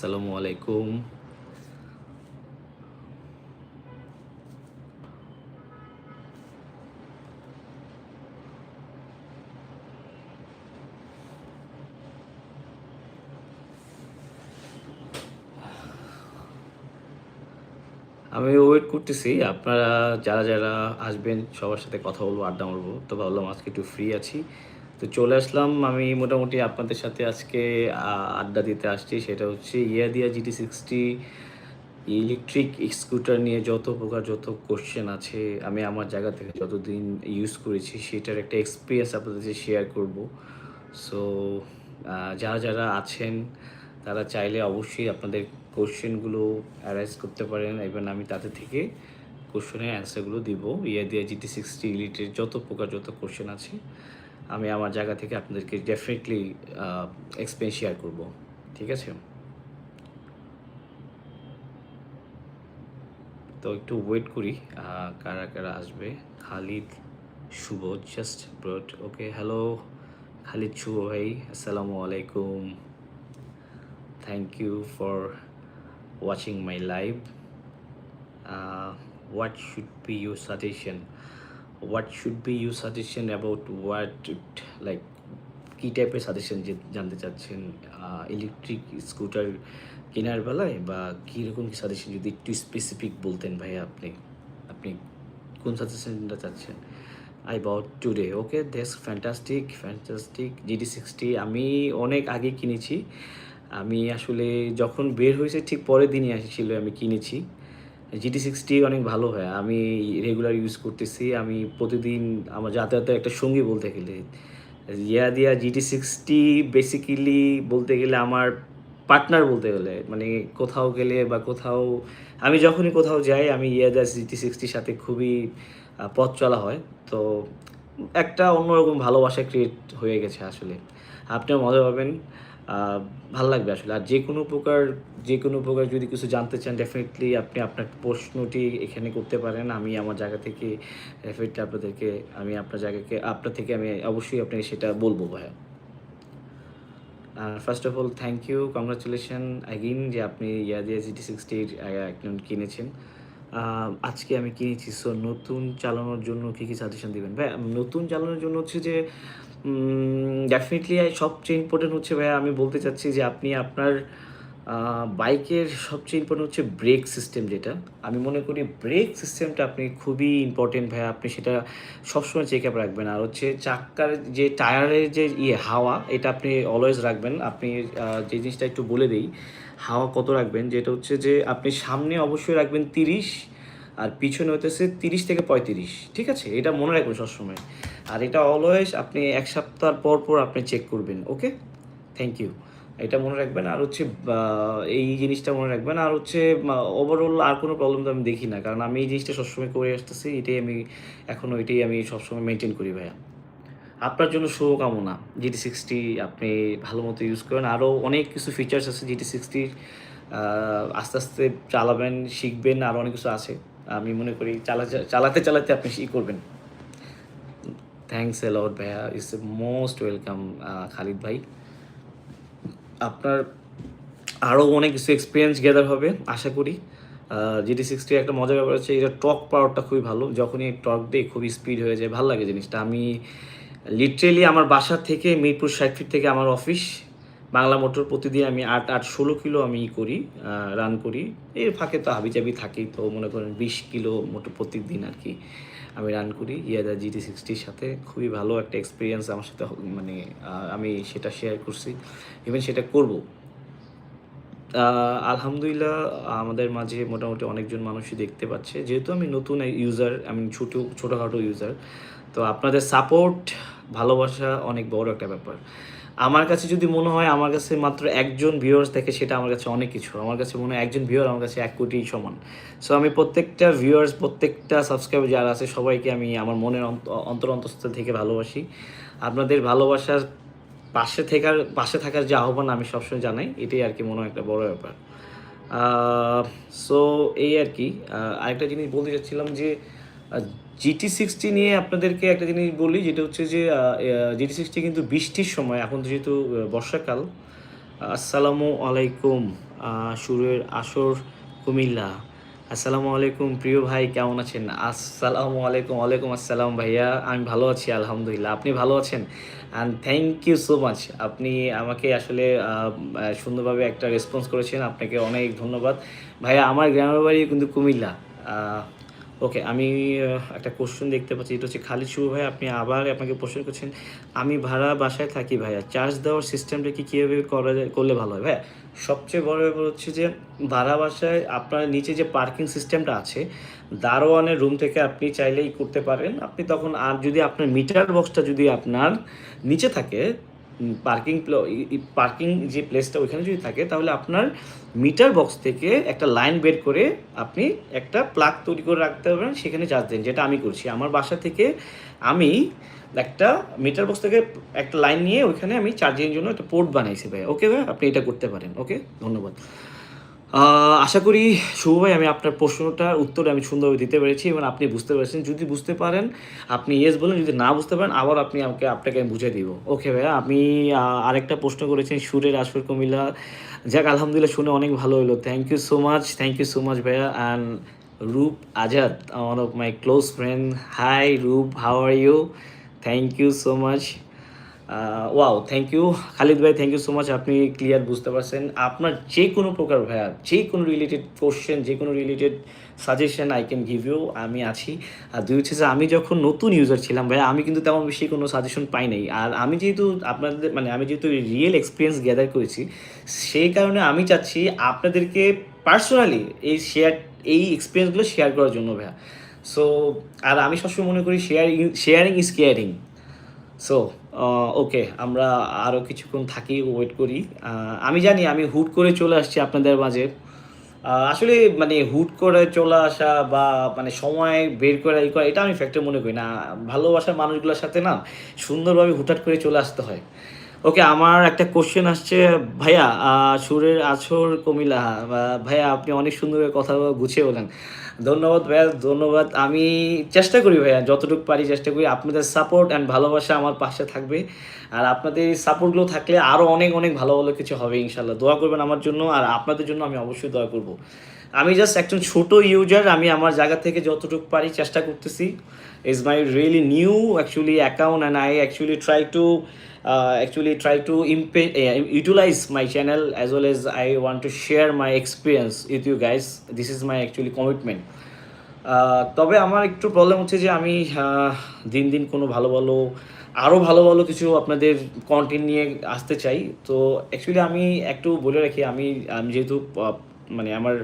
আসসালামু আলাইকুম। আমি ওয়েট করতেছি, আপনারা যারা যারা আসবেন, সবার সাথে কথা বলব, আড্ডা মারবো। তো ভাবলাম আজকে একটু ফ্রি আছি। তো চলে আসলাম। আমি মোটামুটি আপনাদের সাথে আজকে আড্ডা দিতে আসছি। সেটা হচ্ছে Yadea GT sixty electric scooter নিয়ে যত প্রকার যত কোশ্চেন আছে, আমি আমার জায়গা থেকে যতদিন ইউজ করেছি, সেটার একটা এক্সপিরিয়েন্স আপনাদের শেয়ার করব। সো যারা যারা আছেন, তারা চাইলে অবশ্যই আপনাদের কোশ্চেনগুলো অ্যারাইজ করতে পারেন। এবং আমি তাদের থেকে কোশ্চেনের অ্যান্সারগুলো দিব। ইয়ে দিয়ে জিটি সিক্সটি ইলিটের যত প্রকার যত কোশ্চেন আছে। আমি আমার জায়গা থেকে আপনাদেরকে ডেফিনেটলি এক্সপিরিয়েন্স শেয়ার করব। ঠিক আছে? তো একটু ওয়েট করি কারা কারা আসবে। Khalid, Shuvo just broad okay hello Khalid, Shuvo ভাই, আসসালামু আলাইকুম। Thank you for watching my live what should be your suggestion what should be your suggestion about what like কী টাইপের সাজেশন জানতে চাচ্ছেন ইলেকট্রিক স্কুটার কেনার বেলায় বা কীরকম কি সাজেশন যদি একটু স্পেসিফিক বলতেন ভাই আপনি আপনি কোন সাজেশনটা চাচ্ছেন? আই বাউট টুডে ওকে দেস ফ্যান্টাস্টিক ফ্যান্টাস্টিক জিডি সিক্সটি আমি অনেক আগে কিনেছি, আমি আসলে যখন বের হয়েছে ঠিক পরের দিনই আসছিল, আমি কিনেছি। জিটি সিক্সটি অনেক ভালো হয়। আমি রেগুলার ইউজ করতেছি। আমি প্রতিদিন আমার যাতায়াতের একটা সঙ্গী বলতে গেলে, ইয়া দিয়া জিটি সিক্সটি বেসিক্যালি বলতে গেলে আমার পার্টনার বলতে গেলে মানে কোথাও গেলে বা কোথাও, আমি যখনই কোথাও যাই, আমি ইয়া ইয়াদা জিটি সিক্সটির সাথে খুবই পথ চলা হয়। তো একটা অন্যরকম ভালোবাসা ক্রিয়েট হয়ে গেছে আসলে। আপনিও মজা পাবেন। ভালো লাগবে আসলে। আর যে কোনো প্রকার যে কোনো প্রকার যদি কিছু জানতে চান ডেফিনেটলি আপনি আপনার প্রশ্নটি এখানে করতে পারেন। আমি আমার জায়গা থেকে ডেফিনেটলি আপনাদেরকে, আমি আপনার জায়গাকে, আপনার থেকে আমি অবশ্যই আপনাকে সেটা বলব ভাইয়া। First of all thank you congratulation again যে আপনি ইয়াদিয়া জিটি সিক্সটির একজন কিনেছেন। আজকে আমি কিনেছি। সো নতুন চালানোর জন্য কী কী সাজেশন দিবেন? ভাই নতুন চালানোর জন্য হচ্ছে যে ডেফিনেটলি সবচেয়ে ইম্পর্টেন্ট হচ্ছে ভাই আমি বলতে চাচ্ছি যে আপনি আপনার বাইকের সবচেয়ে ইম্পর্টেন্ট হচ্ছে ব্রেক সিস্টেম যেটা। আমি মনে করি ব্রেক সিস্টেমটা আপনি খুবই ইম্পর্টেন্ট ভাই আপনি সেটা সবসময় চেক আপ রাখবেন। আর হচ্ছে চাক্কার যে টায়ারের যে ইয়ে হাওয়া, এটা আপনি অলওয়েজ রাখবেন। আপনি যে জিনিসটা একটু বলে দিই, হাওয়া কত রাখবেন? যেটা হচ্ছে যে আপনি সামনে অবশ্যই রাখবেন তিরিশ, আর পিছনে হতেছে তিরিশ থেকে পঁয়ত্রিশ, ঠিক আছে? এটা মনে রাখবেন সবসময়। আর এটা অলওয়েজ আপনি এক সপ্তাহ পর পর আপনি চেক করবেন ওকে থ্যাংক ইউ এটা মনে রাখবেন। আর হচ্ছে এই জিনিসটা মনে রাখবেন। আর হচ্ছে ওভারঅল আর কোনো প্রবলেম তো আমি দেখি না। কারণ আমি এই জিনিসটা সবসময় করে আসতেছি, এটাই আমি এখনও এটাই আমি সবসময় মেনটেন করি ভাইয়া। আপনার জন্য শুভকামনা। জিটি সিক্সটি আপনি ভালো মতো ইউজ করেন। আরও অনেক কিছু ফিচার্স আছে জিটি সিক্সটির আস্তে আস্তে চালাবেন, শিখবেন, আর অনেক কিছু আছে। আমি মনে করি, চালা, চালাতে চালাতে আপনি ই করবেন। থ্যাংকস এ লট ভাইয়া। ইস মোস্ট ওয়েলকাম খালিদ ভাই। আপনার আরও অনেক কিছু এক্সপিরিয়েন্স গ্যাদার হবে, আশা করি। জিটি সিক্সটি একটা মজার ব্যাপার হচ্ছে, এটা টক পাওয়ারটা খুবই ভালো। যখনই টক দেয় খুবই স্পিড হয়ে যায়, ভালো লাগে জিনিসটা। আমি লিটারেলি আমার বাসা থেকে মিরপুর ষাট ফিট থেকে আমার অফিস বাংলা মোটর প্রতিদিন আমি আট আট, ষোলো কিলো আমি করি রান করি। এর ফাঁকে তো হাবিজাবি থাকি তো, মনে করেন বিশ কিলো মোটর প্রতিদিন আর কি। আমি রান করি। ইয়াদা জিটি সিক্সটির সাথে খুবই ভালো একটা এক্সপিরিয়েন্স আমার সাথে মানে আমি সেটা শেয়ার করছি। ইভেন সেটা করব। আলহামদুলিল্লাহ, আমাদের মাঝে মোটামুটি অনেকজন মানুষই দেখতে পাচ্ছে। যেহেতু আমি নতুন ইউজার আমি ছোটো, ছোটোখাটো ইউজার তো আপনাদের সাপোর্ট ভালোবাসা অনেক বড় একটা ব্যাপার। আমার কাছে যদি মনে হয় আমার কাছে মাত্র একজন ভিউয়ার্স থাকে, সেটা আমার কাছে অনেক কিছু। আমার কাছে মনে হয় একজন ভিউয়ার আমার কাছে এক কোটি সমান। সো আমি প্রত্যেকটা ভিউয়ার্স প্রত্যেকটা সাবস্ক্রাইবার যারা আছে, সবাইকে আমি আমার মনের অন্ত- অন্তর অন্তঃস্থল থেকে ভালোবাসি। আপনাদের ভালোবাসার পাশে থাকার পাশে থাকার যে আহ্বান আমি সবসময় জানাই, এটাই আর কি মনে হয় একটা বড় ব্যাপার। সো এই আর কি। আরেকটা জিনিস বলতে চাচ্ছিলাম যে জিটি সিক্সটি নিয়ে আপনাদেরকে একটা জিনিস বলি, যেটা হচ্ছে যে জিটি সিক্সটি কিন্তু বৃষ্টির সময়, এখন তো যেহেতু বর্ষাকাল, আসসালামু আলাইকুম সুরের আসর কুমিল্লা। আসসালামু আলাইকুম, প্রিয় ভাই, কেমন আছেন? আসসালামু আলাইকুম, ওয়ালাইকুম আসসালাম ভাইয়া, আমি ভালো আছি, আলহামদুলিল্লাহ। আপনি ভালো আছেন? And thank you so much আপনি আমাকে আসলে সুন্দরভাবে একটা রেসপন্স করেছেন। আপনাকে অনেক ধন্যবাদ। ভাইয়া, আমার গ্রামের বাড়ি কিন্তু কুমিল্লা। ওকে আমি একটা কোশ্চেন দেখতে পাচ্ছি এটা হচ্ছে, খালিদ শুভ ভাই, আপনি আবার আপনাকে প্রশ্ন করছেন, আমি ভাড়া বাসায় থাকি ভাইয়া চার্জ দেওয়ার সিস্টেমটা কি কীভাবে করা যায়, করলে ভালো হয়? ভাইয়া, সবচেয়ে বড় ব্যাপার হচ্ছে যে, ভাড়া বাসায় আপনার নিচে যে পার্কিং সিস্টেমটা আছে, দারোয়ানের রুম থেকে আপনি চাইলেই করতে পারেন। আপনি তখন আর যদি আপনার মিটার বক্সটা যদি আপনার নিচে থাকে পার্কিং পার্কিং যে প্লেসটা ওইখানে যদি থাকে, তাহলে আপনার মিটার বক্স থেকে একটা লাইন বের করে আপনি একটা প্লাগ তৈরি করে রাখতে পারবেন, সেখানে চার্জ দেন, যেটা আমি করছি। আমার বাসা থেকে আমি একটা মিটার বক্স থেকে একটা লাইন নিয়ে ওইখানে আমি চার্জিংয়ের জন্য একটা পোর্ট বানাইছি ভাই ওকে ভাই আপনি এটা করতে পারেন। ওকে ধন্যবাদ। আশা করি শুভ ভাই, আমি আপনার প্রশ্নটার উত্তর আমি সুন্দরভাবে দিতে পেরেছি এবং আপনি বুঝতে পেরেছেন। যদি বুঝতে পারেন, আপনি ইয়েস বলেন, যদি না বুঝতে পারেন, আবার আপনি আমাকে, আপনাকে আমি বুঝিয়ে দিব। ওকে ভাইয়া, আমি আরেকটা প্রশ্ন করেছেন সুরের আসর কুমিল্লা। যাক, আলহামদুলিল্লাহ শুনে অনেক ভালো হলো। Thank you so much thank you so much ভাইয়া। And Rup Azad one of my close friend hi Rup how are you thank you so much wow thank you Khalid ভাই থ্যাংক ইউ সো মাচ আপনি clear বুঝতে পারছেন। আপনার যে কোনো প্রকার ভাইয়া, যে কোনো রিলেটেড কোশ্চেন যে কোনো related suggestion I can give you আমি আছি। আর দুই হচ্ছে যে আমি যখন নতুন ইউজার ছিলাম ভাইয়া, আমি কিন্তু তেমন বেশি কোনো সাজেশন পাই নাই। আর আমি যেহেতু আপনাদের মানে আমি যেহেতু রিয়েল এক্সপিরিয়েন্স গ্যাদার করেছি, সেই কারণে আমি চাচ্ছি আপনাদেরকে পার্সোনালি এই শেয়ার এই এক্সপিরিয়েন্সগুলো শেয়ার করার জন্য ভাইয়া। সো আর আমি সবসময় মনে করি sharing sharing is caring so okay আমরা আরও কিছুক্ষণ থাকি ওয়েট করি। আমি জানি, আমি হুট করে চলে আসছি আপনাদের মাঝে। আসলে মানে হুট করে চলে আসা বা মানে সময় বের করে ই করা, এটা আমি ফ্যাক্টর মনে করি না। ভালোবাসার মানুষগুলোর সাথে না, সুন্দরভাবে হুটহাট করে চলে আসতে হয়। ওকে আমার একটা কোশ্চেন আসছে, ভাইয়া সুরের আছর কমিলা ভাইয়া, আপনি অনেক সুন্দর কথা গুছিয়ে বলেন। ধন্যবাদ, ভাইয়া, ধন্যবাদ। আমি চেষ্টা করি, ভাইয়া, যতটুকু পারি চেষ্টা করি। আপনাদের সাপোর্ট অ্যান্ড ভালোবাসা আমার পাশে থাকবে। আর আপনাদের সাপোর্টগুলো থাকলে আরও অনেক অনেক ভালো ভালো কিছু হবে ইনশাল্লাহ দোয়া করবেন আমার জন্য, আর আপনাদের জন্য আমি অবশ্যই দোয়া করব। আমি জাস্ট একজন ছোট ইউজার আমি আমার জায়গা থেকে যতটুকু পারি চেষ্টা করতেছি। Is my really new actually account and I actually try to actually try to uh, utilize my channel as well as I want to share my experience with you guys. This is my actually commitment. তবে আমার একটু problem হচ্ছে যে আমি দিন দিন কোনো ভালো ভালো আরও ভালো ভালো কিছু আপনাদের কন্টেন্ট নিয়ে আসতে চাই তো অ্যাকচুয়ালি আমি একটু বলে রাখি আমি আমি যেহেতু মানে আমার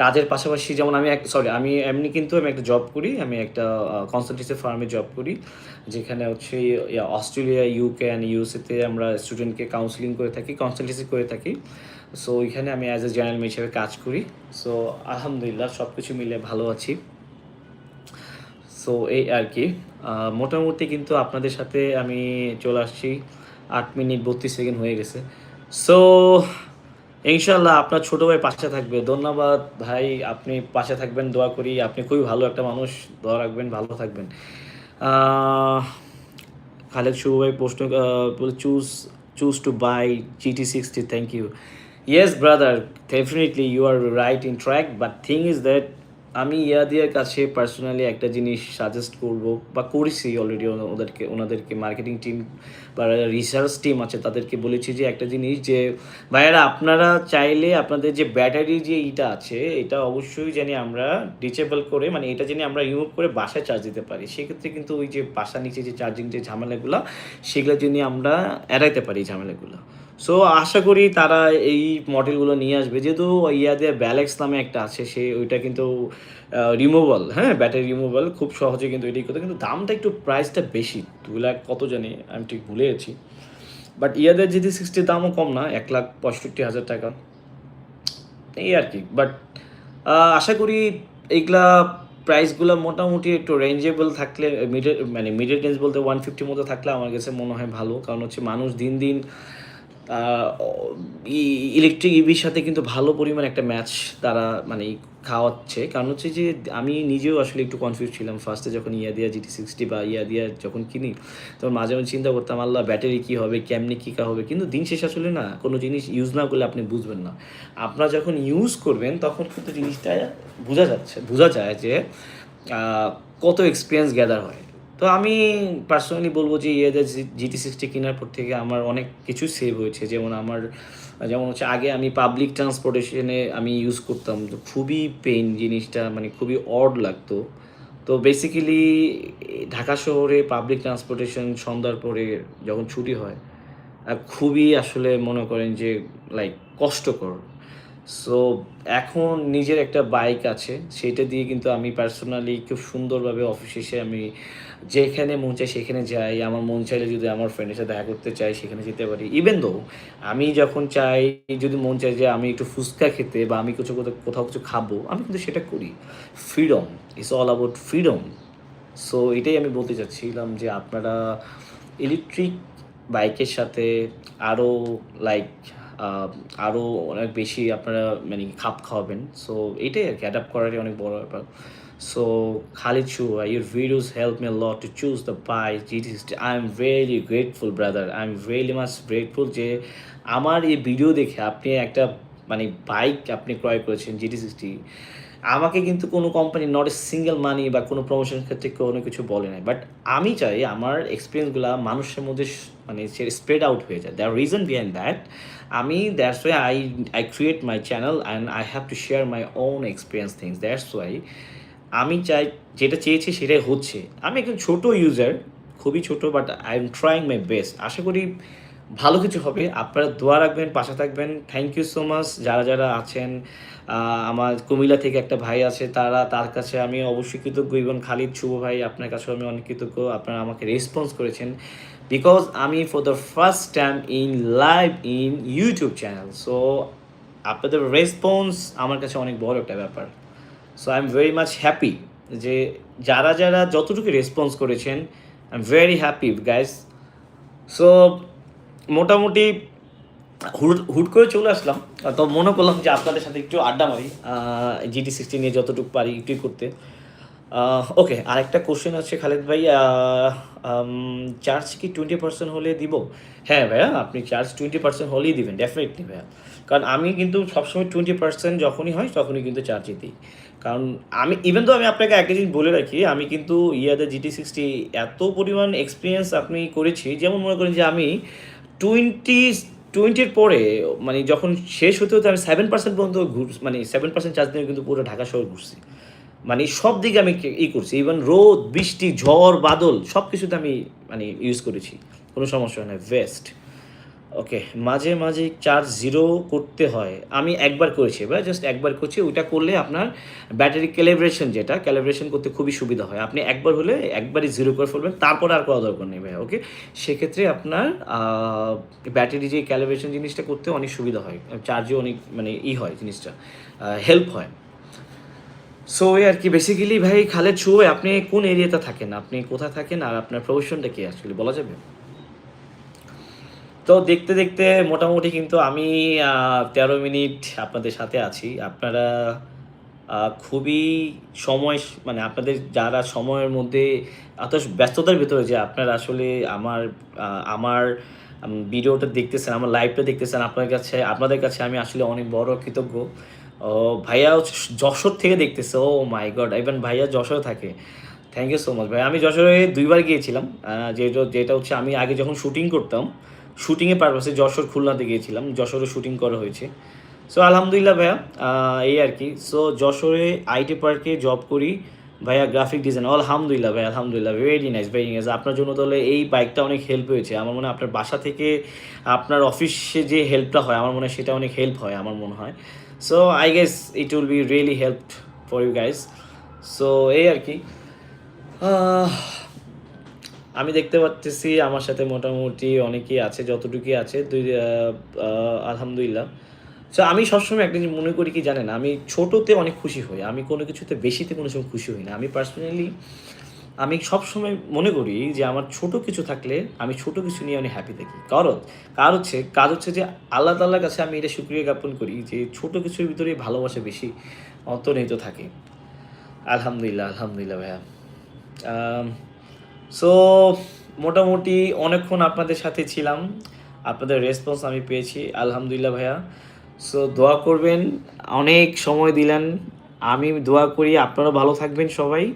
কাজের পাশাপাশি যেমন আমি এক সরি আমি এমনি কিন্তু আমি একটা জব করি, আমি একটা কনসালটেন্সি ফার্মে জব করি, যেখানে হচ্ছে অস্ট্রেলিয়া ইউকে অ্যান্ড ইউএসএতে আমরা স্টুডেন্টকে কাউন্সিলিং করে থাকি কনসালটেন্সি করে থাকি। সো ওইখানে আমি অ্যাজ এ জেনারেল হিসেবে কাজ করি। সো আলহামদুলিল্লাহ সব কিছু মিলে ভালো আছি। সো এই আর কি। মোটামুটি কিন্তু আপনাদের সাথে আমি চলে আসছি। আট মিনিট বত্রিশ সেকেন্ড হয়ে গেছে। সো ইনশাল্লাহ আপনার ছোট ভাই পাশে থাকবে। ধন্যবাদ ভাই, আপনি পাশে থাকবেন, দোয়া করি। আপনি খুবই ভালো একটা মানুষ, দোয়া রাখবেন, ভালো থাকবেন। খালেদ শুভ ভাই প্রশ্ন choose choose to buy GT sixty thank you yes brother definitely you are right in track but thing is that আমি ইয়াদিয়ার কাছে পার্সোনালি একটা জিনিস সাজেস্ট করব বা করেছি অলরেডি ওদেরকে, ওনাদেরকে মার্কেটিং টিম বা রিসার্চ টিম আছে তাদেরকে বলেছি যে একটা জিনিস যে, ভাইয়ারা আপনারা চাইলে আপনাদের যে ব্যাটারি যে ইটা আছে, এটা অবশ্যই জানি আমরা ডিচেবল করে মানে এটা জানি আমরা রিমুভ করে বাসায় চার্জ দিতে পারি। সেক্ষেত্রে কিন্তু ওই যে বাসা নিচে যে চার্জিং যে ঝামেলাগুলো, সেগুলো যদি আমরা এড়াইতে পারি ঝামেলাগুলো। সো আশা করি তারা এই মডেলগুলো নিয়ে আসবে। যেহেতু ইয়াদের ব্যালেক্স নামে একটা আছে, সে ওইটা কিন্তু রিমুভাল হ্যাঁ? ব্যাটারি রিমুভাল খুব সহজে কিন্তু এটাই করতে। কিন্তু দামটা একটু প্রাইসটা বেশি, দু লাখ কত জানি, আমি ঠিক ভুলে গেছি। বাট ইয়াদের যদি সিক্সটির দামও কম না, এক লাখ পঁয়ষট্টি হাজার টাকা, এই আর কি। বাট আশা করি এইগুলা প্রাইসগুলো মোটামুটি একটু রেঞ্জেবল থাকলে মিডল মানে মিডল রেঞ্জ বলতে ওয়ান ফিফটির মধ্যে থাকলে আমার কাছে মনে হয় ভালো। কারণ হচ্ছে মানুষ দিন দিন ইলেকট্রিক ইভির সাথে কিন্তু ভালো পরিমাণ একটা ম্যাচ তারা মানে খাওয়াচ্ছে। কারণ হচ্ছে যে, আমি নিজেও আসলে একটু কনফিউজ ছিলাম। ফার্স্টে যখন ইয়াদিয়া জিটি সিক্সটি বা ইয়াদিয়া যখন কিনি, তখন মাঝে মাঝে চিন্তা করতাম, আল্লাহ ব্যাটারি কী হবে, কেমনি কী কা হবে? কিন্তু দিন শেষ আসলে না, কোনো জিনিস ইউজ না করলে আপনি বুঝবেন না। আপনারা যখন ইউজ করবেন, তখন কিন্তু জিনিসটা বোঝা যাচ্ছে, বোঝা যায় যে কত এক্সপিরিয়েন্স গ্যাদার হয়। তো আমি পার্সোনালি বলব যে ইয়েদের জিটি সিক্সটি কেনার পর থেকে আমার অনেক কিছু সেভ হয়েছে। যেমন আমার, যেমন হচ্ছে আগে আমি পাবলিক ট্রান্সপোর্টেশনে আমি ইউজ করতাম। তো খুবই পেইন জিনিসটা মানে খুবই অড লাগতো। তো বেসিক্যালি ঢাকা শহরে পাবলিক ট্রান্সপোর্টেশন সন্ধ্যার পরে যখন ছুটি হয় খুবই আসলে মনে করেন যে লাইক কষ্টকর। সো এখন নিজের একটা বাইক আছে। সেটা দিয়ে কিন্তু আমি পার্সোনালি খুব সুন্দরভাবে অফিস এসে আমি যেখানে মন চাই সেখানে যাই। আমার মন চাইলে যদি আমার ফ্রেন্ডের সাথে দেখা করতে চাই, সেখানে যেতে পারি। ইভেন দো আমি যখন চাই, যদি মন চাই যে আমি একটু ফুচকা খেতে বা আমি কিছু কোথাও কোথাও কিছু খাব, আমি কিন্তু সেটা করি। Freedom it's all about freedom so এটাই আমি বলতে চাচ্ছিলাম যে আপনারা ইলেকট্রিক বাইকের সাথে আরও লাইক আরও অনেক বেশি আপনারা মানে খাপ খাওয়াবেন। সো এটাই আর কি অ্যাডাপ্ট করারই অনেক বড় ব্যাপার। So Khalid shoe your videos help me lot to choose the bike GT I am really grateful brother I am really much grateful যে আমার এই ভিডিও দেখে আপনি একটা মানে বাইক আপনি ক্রয় করেছেন জিটি সিক্সটি আমাকে কিন্তু কোনো company not a single money বা কোনো প্রমোশনের ক্ষেত্রে কোনো কিছু বলে নাই। বাট আমি চাই আমার এক্সপিরিয়েন্সগুলো মানুষের মধ্যে মানে স্প্রেড আউট হয়ে যায়। দ্যার রিজন বিহাইন্ড দ্যাট আমি that's why I I create my channel and I have to share my own experience things that's why আমি চাই, যেটা চেয়েছি সেটাই হচ্ছে। আমি একজন ছোট ইউজার খুবই ছোট but I am trying my best আশা করি ভালো কিছু হবে। আপনারা দোয়া রাখবেন, পাশে থাকবেন। থ্যাংক ইউ সো মাচ যারা যারা আছেন আমার কুমিল্লা থেকে একটা ভাই আছে, তারা, তার কাছে আমি অবশ্যই কৃতজ্ঞ। এবং খালিদ শুভ ভাই, আপনার কাছেও আমি অনেক কৃতজ্ঞ। আপনারা আমাকে রেসপন্স করেছেন। বিকজ আমি for the first time in live in YouTube channel so আপনাদের রেসপন্স আমার কাছে অনেক বড় একটা ব্যাপার। So I am very much happy যে যারা যারা যতটুকু রেসপন্স করেছেন I am very happy guys so মোটামুটি হুট হুট করে চলে আসলাম। তো মনে করলাম যে আপনাদের সাথে একটু আড্ডা মারি জিটি সিক্সটি নিয়ে যতটুকু পারি একটু করতে। ওকে আরেকটা কোশ্চেন আছে খালেদ ভাই চার্জ কি টোয়েন্টি পার্সেন্ট হলে দিব? হ্যাঁ ভাইয়া, আপনি চার্জ টোয়েন্টি পার্সেন্ট হলেই দিবেন ডেফিনেটলি ভাইয়া। কারণ আমি কিন্তু সবসময় টোয়েন্টি পার্সেন্ট যখনই হয়, তখনই কিন্তু চার্জই দিই। কারণ আমি ইভেন তো আমি আপনাকে একটা জিনিস বলে রাখি, আমি কিন্তু ইয়াদের জিটি সিক্সটি এত পরিমাণ এক্সপিরিয়েন্স আপনি করেছি, যেমন মনে করেন যে আমি টোয়েন্টি টোয়েন্টির পরে মানে যখন শেষ হতে হতে আমি সেভেন পার্সেন্ট পর্যন্ত ঘুর মানে সেভেন পার্সেন্ট চার্জ দিয়ে কিন্তু পুরো ঢাকা শহর ঘুরছি। মানে সব দিকে আমি ই করছি। ইভেন রোদ, বৃষ্টি, ঝড়, বাদল, সব কিছুতে আমি মানে ইউজ করেছি। কোনো সমস্যা হয় না বেস্ট ওকে মাঝে মাঝে চার্জ জিরো করতে হয়। আমি একবার করেছি, এবার জাস্ট একবার করছি। ওইটা করলে আপনার ব্যাটারি ক্যালিব্রেশন যেটা ক্যালিব্রেশন করতে খুবই সুবিধা হয়। আপনি একবার হলে একবারই জিরো করে ফেলবেন, তারপর আর করা দরকার নেই ভাই ওকে সেক্ষেত্রে আপনার ব্যাটারি যে ক্যালিব্রেশন জিনিসটা করতে অনেক সুবিধা হয়। চার্জে অনেক মানে ই হয় জিনিসটা হেল্প হয়। সো এই আর কি বেসিক্যালি ভাই, খালেদ শুয়ে আপনি কোন এরিয়াতে থাকেন? আপনি কোথায় থাকেন আর আপনার প্রফেশনটা কি অ্যাকচুয়ালি বলা যাবে? তো দেখতে দেখতে মোটামুটি কিন্তু আমি তেরো মিনিট আপনাদের সাথে আছি। আপনারা খুবই সময় মানে আপনাদের যারা সময়ের মধ্যে এত ব্যস্ততার ভিতরে যে আপনারা আসলে আমার আমার ভিডিওটা দেখতেছেন, আমার লাইভটা দেখতেছেন, আপনার কাছে, আপনাদের কাছে আমি আসলে অনেক বড় কৃতজ্ঞ। ও, ভাইয়া যশোর থেকে দেখতেছে। ও মাই গড ইভেন ভাইয়া যশোরে থাকে। থ্যাংক ইউ সো মাচ ভাই আমি যশোরে দুইবার গিয়েছিলাম। যেটা যেটা হচ্ছে আমি আগে যখন শুটিং করতাম শুটিংয়ের পারপাসে যশোর খুলনাতে গিয়েছিলাম। যশোরে শুটিং করা হয়েছে। সো আলহামদুলিল্লাহ ভাইয়া এই আর কি। সো যশোরে আইটি পার্কে জব করি। ভাইয়া গ্রাফিক ডিজাইন আলহামদুলিল্লাহ ভাই আলহামদুলিল্লাহ ভেরি নাইস ভেরি নাইস আপনার জন্য তাহলে এই বাইকটা অনেক হেল্প হয়েছে। আমার মনে হয় আপনার বাসা থেকে আপনার অফিসে যে হেল্পটা হয়, আমার মনে হয় সেটা অনেক হেল্প হয়, আমার মনে হয়। So I guess it will be really help for you guys so এই আর কি। আমি দেখতে পাচ্ছি আমার সাথে মোটামুটি অনেকেই আছে, যতটুকুই আছে, দুই আলহামদুলিল্লাহ। সো আমি সবসময় একটা জিনিস মনে করি কি জানেন, আমি ছোটোতে অনেক খুশি হই। আমি কোনো কিছুতে, বেশিতে কোনো সময় খুশি হই না। আমি পার্সোনালি আমি সবসময় মনে করি যে আমার ছোট কিছু থাকলে আমি ছোট কিছু নিয়ে অনেক হ্যাপি থাকি। কারণ, কার হচ্ছে কাজ হচ্ছে যে আল্লাহ তাল্লার কাছে আমি এটা সুক্রিয়া জ্ঞাপন করি যে ছোট কিছুর ভিতরে ভালোবাসা বেশি অন্তর্নিহিত থাকে। আলহামদুলিল্লাহ আলহামদুলিল্লাহ ভাইয়া। সো মোটামুটি অনেকক্ষণ আপনাদের সাথে ছিলাম। আপনাদের রেসপন্স আমি পেয়েছি, আলহামদুলিল্লাহ ভাইয়া। সো দোয়া করবেন, অনেক সময় দিলেন। আমি দোয়া করি আপনারা ভালো থাকবেন সবাই।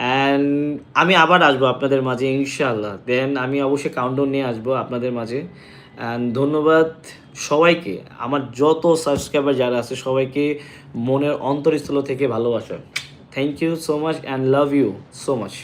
অ্যান্ড আমি আবার আসব আপনাদের মাঝে ইনশাল্লাহ দেন আমি অবশ্যই কাউন্টডাউন নিয়ে আসব আপনাদের মাঝে। অ্যান্ড ধন্যবাদ সবাইকে, আমার যত সাবস্ক্রাইবার যারা আছে, সবাইকে মনের অন্তরস্থল থেকে ভালোবাসা। Thank you so much and love you so much